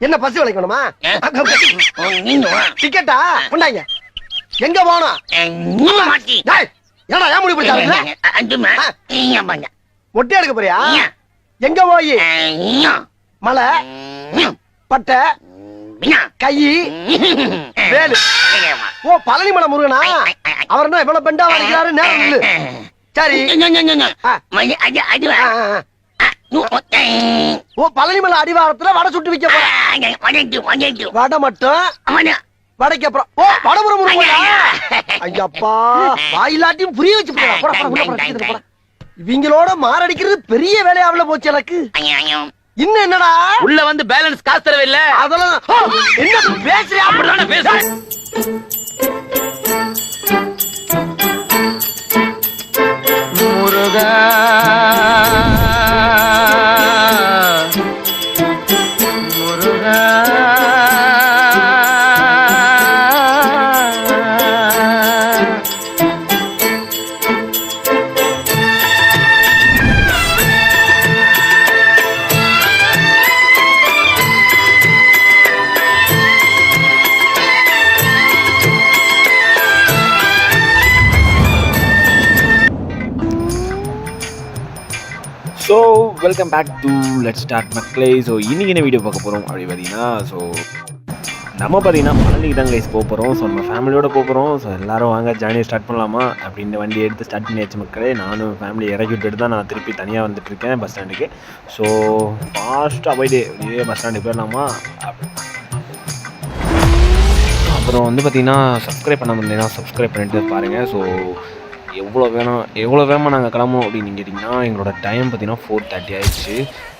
என்ன பஸ் விளைக்கணுமா? டிக்கெட்டா கொண்டாங்க. எங்க டேய், என்னடா ஏன் முடி பிடிச்சா அதுமா நீங்க பண்ண மொட்டை எடுக்க போறியா? எங்க போய்? மலை பட்டை கை வேலு. ஓ பழனி மலை முருகனா அவர் என்ன இவ்வளவு பெண்டா வரைக்கிறாரு நேரம் சரி. ஓ பழனி மலை அடிவாரத்துல வடை சுட்டு விக்க போற. வடை மட்டும் வடைக்கு அப்புறம். ஓ வடபுரம் முருகனா ஐயப்பா வாயிலாட்டியும் புரிய வச்சு. இவங்களோட மாரடிக்கிறது பெரிய வேலையாவில போச்சு எனக்கு. இன்னும் என்னடா? உள்ள வந்து பேலன்ஸ் காசு தரவே இல்ல. அதெல்லாம் என்ன பேசுறியா? அப்படிதானே பேசுறேன். Welcome back to let start மக்களே ஸோ இன்றைக்கி என்ன வீடியோ பார்க்க போகிறோம் அப்படி பார்த்தீங்கன்னா ஸோ நம்ம பார்த்தீங்கன்னா பழனிக்கு தான் கைஸ் போக போகிறோம் ஸோ நம்ம ஃபேமிலியோட போக போகிறோம் ஸோ எல்லோரும் வாங்க ஜேர்னி ஸ்டார்ட் பண்ணலாமா? அப்படின்னு வண்டி எடுத்து ஸ்டார்ட் பண்ணியாச்சு மக்களே. நானும் ஃபேமிலி இறக்கி விட்டுட்டு தான் நான் திருப்பி தனியாக வந்துட்டுருக்கேன் பஸ் ஸ்டாண்டுக்கு ஸோ ஃபாஸ்ட்டாக போயிட்டு இதே பஸ் ஸ்டாண்டுக்கு போயிடலாமா? அப்புறம் வந்து பார்த்தீங்கன்னா சப்ஸ்கிரைப் பண்ண முடியலன்னா சப்ஸ்கிரைப் பண்ணிட்டு பாருங்கள் ஸோ எவ்வளோ வேணும் எவ்வளோ வேகமாக நாங்கள் கிளம்பணும் அப்படின்னு கேட்டிங்கன்னா எங்களோட டைம் பார்த்தீங்கன்னா ஃபோர் தேர்ட்டி ஆயிடுச்சு.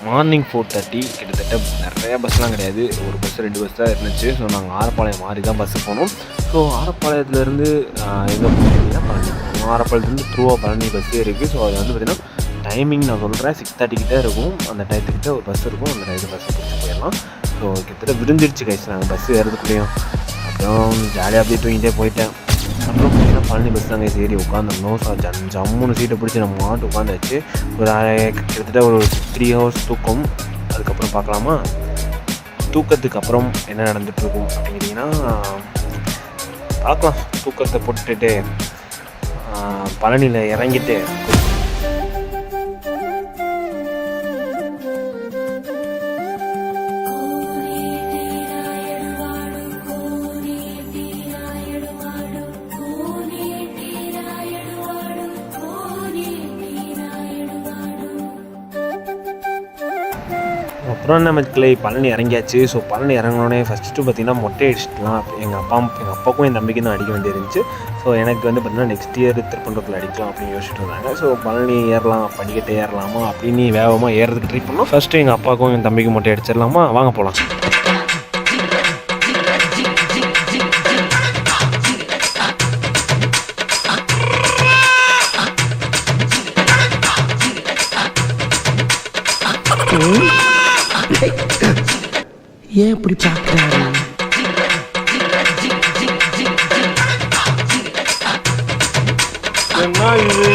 மார்னிங் ஃபோர் தேர்ட்டி கிட்டத்தட்ட நிறையா பஸ்லாம் கிடையாது. ஒரு பஸ் ரெண்டு பஸ் தான் இருந்துச்சு. ஸோ நாங்கள் ஆரப்பாளையம் மாறி தான் பஸ்ஸு போனோம். ஸோ ஆரப்பாளையத்துலேருந்து எங்கே போனீங்கன்னா பழனி ஆரப்பாளையத்துலேருந்து த்ரூவாக பழனி பஸ்ஸே இருக்குது ஸோ அது வந்து பார்த்திங்கன்னா டைமிங் நான் சொல்கிறேன் சிக்ஸ் தேர்ட்டி கிட்டே இருக்கும். அந்த டயத்துக்கிட்ட ஒரு பஸ் இருக்கும். அந்த டயத்து பஸ்ஸை பிடிச்சி போயிடலாம். ஸோ கிட்டத்தட்ட விருந்திருச்சு கைஸ் நாங்கள் பஸ்ஸு ஏறதுக்குள்ளேயும் அப்புறம் ஜாலியாக அப்படியே தூங்கிட்டே போயிட்டேன். அப்புறம் பழனி பஸ் தாங்க ஏறி உட்காந்துருந்தோம் ஸோ ஜம் ஜம்முன்னு சீட்டை பிடிச்சி நம்ம மாட்டு உட்காந்தாச்சு ஒரு கிட்டத்தட்ட ஒரு த்ரீ ஹவர்ஸ் தூக்கம். அதுக்கப்புறம் பார்க்கலாமா? தூக்கத்துக்கு அப்புறம் என்ன நடந்துட்டுருக்கும் அப்படிங்கிறீங்கன்னா பார்க்கலாம். தூக்கத்தை போட்டுட்டு பழனியில் இறங்கிட்டு திருவண்ணாமலை பழனி இறங்கியாச்சு. ஸோ பழனி இறங்கினோடனே ஃபஸ்ட்டு பார்த்தீங்கன்னா மொட்டை அடிச்சிட்டலாம் எங்கள் அப்பா எங்கள் அப்பாவுக்கும் என் தம்பிக்கும் தான் அடிக்க வேண்டியிருந்துச்சு ஸோ எனக்கு வந்து பார்த்தீங்கன்னா நெக்ஸ்ட் இயர் திருப்பண்டத்தில் அடிக்கலாம் அப்படின்னு யோசிச்சுட்டு இருந்தாங்க. ஸோ பழனி ஏறலாம் படிக்கட்டு ஏறலாமா அப்படின்னு வேகமாக ஏறதுக்கு ட்ரை பண்ணோம். ஃபஸ்ட்டு எங்கள் அப்பாவுக்கும் என் தம்பிக்கும் மொட்டை அடிச்சிடலாமா வாங்க போகலாம் ஏன் இப்படி பாக்குறாரு என்ன இது?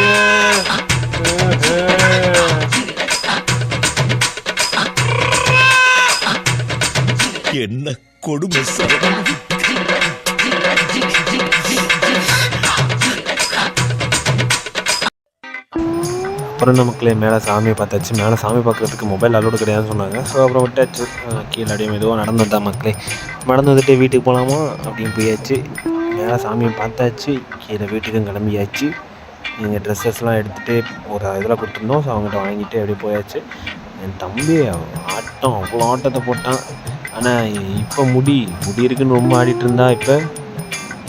என்ன கொடுமை சரவணன்? அப்புறம் இந்த மேலே சாமியை பார்த்தாச்சு. மேலே சாமி பார்க்குறதுக்கு மொபைல் அலோடு கிடையாதுன்னு சொன்னாங்க. ஸோ அப்புறம் விட்டாச்சு. கீழே அப்படியே மெதுவாக நடந்து வந்தா மக்களே. நடந்து வந்துட்டு வீட்டுக்கு போகலாமா அப்படின்னு போயாச்சு. மேலே சாமியை பார்த்தாச்சு. கீழே வீட்டுக்கும் கிளம்பியாச்சு. எங்கள் ட்ரெஸ்ஸஸ்லாம் எடுத்துகிட்டு ஒரு இதில் கொடுத்துருந்தோம். ஸோ அவங்ககிட்ட வாங்கிட்டு அப்படியே போயாச்சு. என் தம்பி ஆட்டம் அவ்வளோ ஆட்டத்தை போட்டான். ஆனால் இப்போ முடி முடி இருக்குன்னு ரொம்ப ஆடிட்டு இருந்தா இப்போ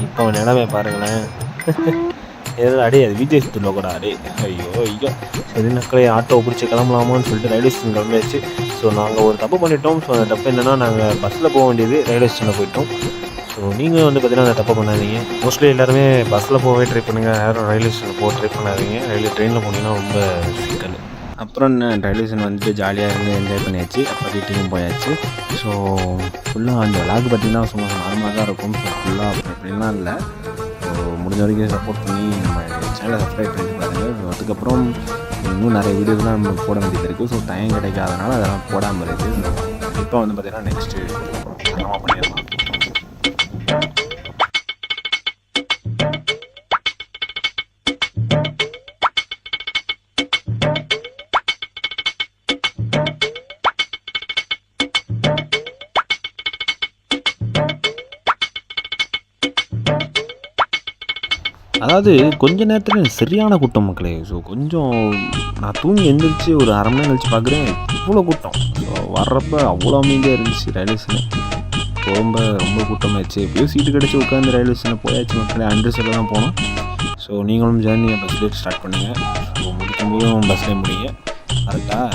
இப்போ அவன் நிலமை பாருங்களேன். எதில் அடே அது விஜய் சுற்றுல கூட அடே ஐயோ ஐயோ. சரி நக்களே ஆட்டோ பிடிச்சி கிளம்பலாமான்னு சொல்லிட்டு ரயில்வே ஸ்டேஷன் கிளம்பியாச்சு. ஸோ நாங்கள் ஒரு தப்பு பண்ணிட்டோம். ஸோ அந்த தப்பு என்னென்னா நாங்கள் பஸ்ஸில் போக வேண்டியது ரயில்வே ஸ்டேஷனில் போயிட்டோம். ஸோ நீங்கள் வந்து பார்த்தீங்கன்னா அந்த தப்பை பண்ணாதீங்க. மோஸ்ட்லி எல்லாருமே பஸ்ஸில் போகவே ட்ரை பண்ணுங்கள் யாரும் ரயில்வே ஸ்டேஷனில் போக ட்ரை பண்ணாதீங்க. ரயில்வே ட்ரெயினில் போனீங்கன்னா ரொம்ப சிக்கல். அப்புறம் என்ன ரயில்வே ஸ்டேஷன் வந்துட்டு ஜாலியாக இருந்து என்ஜாய் பண்ணியாச்சு. அப்புறம் வீட்டுக்கும் போயாச்சு. ஸோ ஃபுல்லாக அந்த விளாக் பார்த்தீங்கன்னா சும்மா நார்மலாக தான் இருக்கும். ஸோ ஃபுல்லாக அப்படிலாம் இல்லை. முடிஞ்ச வரைக்கும் சப்போர்ட் பண்ணி நம்ம சேனலை சப்ஸ்கிரைப் பண்ணி பாருங்கள் ஸோ அதுக்கப்புறம் இன்னும் நிறைய வீடியோஸ்லாம் நம்ம போட வேண்டியது இருக்குது ஸோ டைம் கிடைக்காதனால அதெல்லாம் போடாமல் இருக்குது கண்டிப்பாக இப்போ வந்து பார்த்தீங்கன்னா நெக்ஸ்ட்டு பண்ணிடலாம். அதாவது கொஞ்ச நேரத்தில் சரியான கூட்டம் மக்களே. ஸோ கொஞ்சம் நான் தூங்கி எழுந்திரிச்சு ஒரு அரை மணி நேரம் கழிச்சு பார்க்குறேன் இவ்வளோ கூட்டம். ஸோ வர்றப்ப அவ்வளோ அமைதியாக இருந்துச்சு ரயில்வே ஸ்டேஷன் ரொம்ப ரொம்ப கூட்டமாகிடுச்சு எப்படியோ சீட்டு கிடச்சி உட்காந்து ரயில்வே ஸ்டேஷனில் போயாச்சு மக்களே. அண்டர்ஸில் தான் போனோம். ஸோ நீங்களும் ஜேர்னியை பஸ்லேயே ஸ்டார்ட் பண்ணுங்கள் ஸோ முடிக்கும் போதும் பஸ்லேயே முடியுங்க. கரெக்டாக